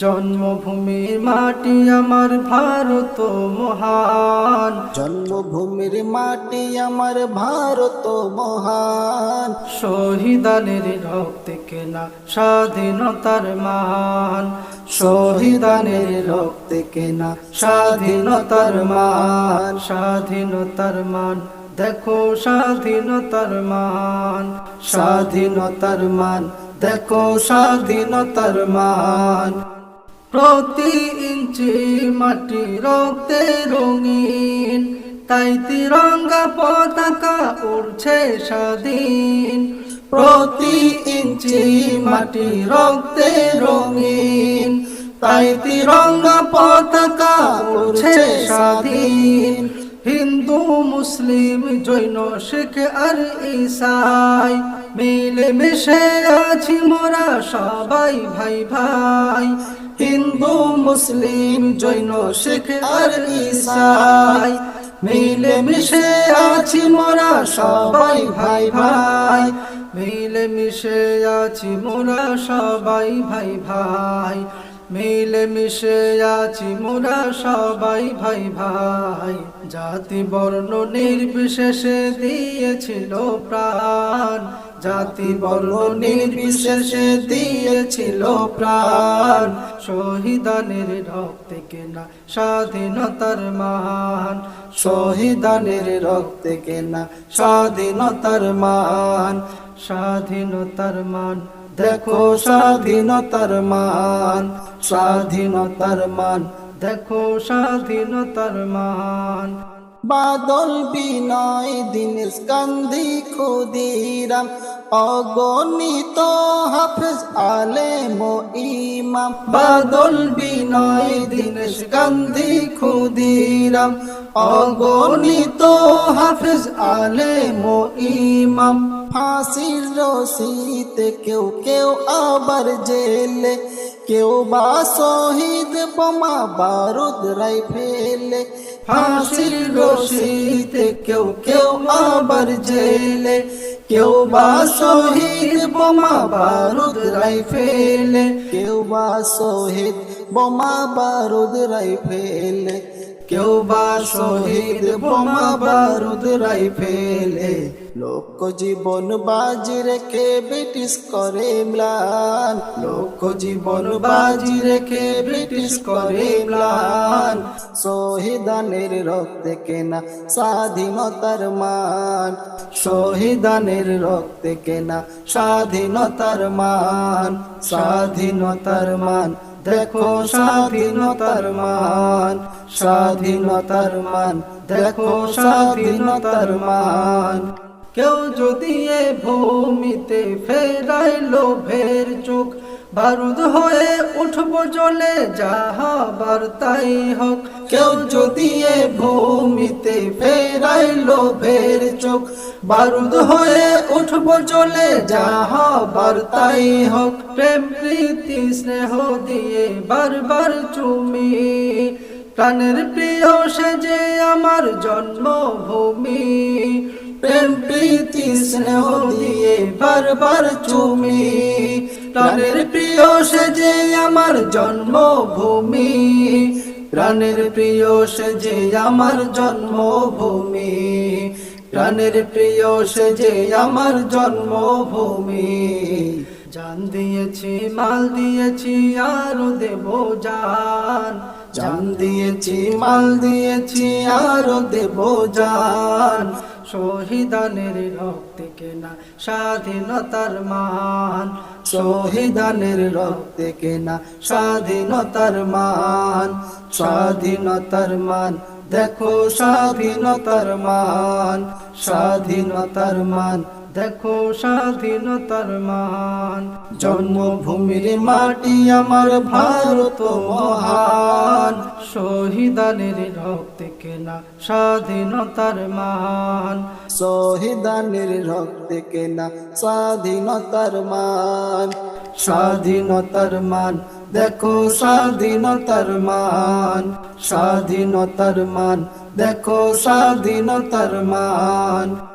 জন্মভূমি মাটি আমার ভারত মহান। জন্মভূমির মাটি আমার ভারত মহান। শহীদানের রক্তে কেনা স্বাধীনতার মান। শহীদানের রক্তে কেনা স্বাধীনতার মান। স্বাধীনতার মান দেখো স্বাধীনতার মান। স্বাধীনতার মান দেখো স্বাধীনতার মান। প্রতি ইঞ্চি মাটি রক্তে রঙিন, তাই তিরঙ্গা পতাকা উড়ছে স্বাধীন। প্রতি ইঞ্চি মাটি রক্তে রঙিন, তাই তিরঙ্গা পতাকা উড়ছে স্বাধীন। হিন্দু, মুসলিম, জৈন, শিখ আর ইসাই মিলে মিশে আছি মোরা সবাই ভাই ভাই। হিন্দু মুসলিম জৈন, শিখ আর ইসাই মিলে মিশে আছি মোরা সবাই ভাই ভাই। মিলে মিশে আছি মোরা সবাই ভাই ভাই। মিলে মিশে আছি মোরা সবাই, ভাই ভাই। জাতি বর্ণ নির্বিশেষে দিয়েছিল প্রাণ। জাতি বর্ণ নির্বিশেষে দিয়েছিল প্রাণ। শহীদানের রক্তে কেনা স্বাধীনতার মান। শহীদানের রক্তে কেনা স্বাধীনতার মান। স্বাধীনতার মান দেখো স্বাধীনতার মান স্বাধীনতার মান, দেখো স্বাধীনতার মান। বাদল বিনয় দিন স্কন্ধি খুদিরাম অগণিত হাফেজ আলেম ও ইমাম, বাদল বিনয়, দীনেশ গান্ধী ক্ষুদিরাম, অগণিত হাফিজ আলে মো ইমাম। ফাঁসির রশিতে কেউ কেউ আবার জেলে, কেউ বা শহীদ বোমা বারুদ রাই ফেলে। ফাঁসির রশিতে কেউ কেউ আবার জেলে কেউ বা শহীদ বোমা বারুদ রাইফেলে কেউ বা শহীদ বোমা বারুদ রাই ফেলে কেউ বা শহীদ বোমা বারুদ রাইফেলে লোক জীবন বাজি রেখে ব্রিটিশ করে ম্লান। লোক জীবন বাজি রেখে ব্রিটিশ করে ম্লান। শহীদানের রক্তে কেনা স্বাধীনতার মান। শহীদানের রক্তে কেনা স্বাধীনতার মান। স্বাধীনতার মান। দেখো স্বাধীনতার মান স্বাধীনতার মান, দেখো স্বাধীনতার মান। কেউ যদি এ ভূমিতে ফেরাইলো ভের চোখ বারুদ হয়ে উঠবো জলে যাহাবার তাই হোক। কেউ যদি এ ভূমিতে ফেরাইলো ভের চোখ, বারুদ হয়ে উঠবো জলে যাহাবার তাই হোক। প্রেম, প্রীতি, স্নেহ দিয়ে বারবার চুমি প্রাণের প্রিয়, সে যে আমার জন্মভূমি। প্রেম, প্রীতি, স্নেহ দিয়ে বারবার চুমি প্রাণের প্রিয় সে যে আমার জন্মভূমি। প্রাণের প্রিয় সে যে আমার জন্মভূমি। প্রাণের প্রিয় সে যে আমার জন্মভূমি। জান দিয়েছি, মাল দিয়েছি, আরও দেব জান। জান দিয়েছি, মাল দিয়েছি, আরও দেব জান। শহীদানের রক্তে কেনা স্বাধীনতার মান। শহীদানের রক্তে কেনা স্বাধীনতার মান। স্বাধীনতার মান, দেখো স্বাধীনতার মান। স্বাধীনতার মান দেখো স্বাধীনতার মান। জন্মভূমির মাটি আমার ভারত মহান। শহীদানের রক্তে কেনা স্বাধীনতার মান। শহীদানের রক্তে কেনা স্বাধীনতার মান। স্বাধীনতার মান, দেখো স্বাধীনতার মান। স্বাধীনতার মান, দেখো স্বাধীনতার মান।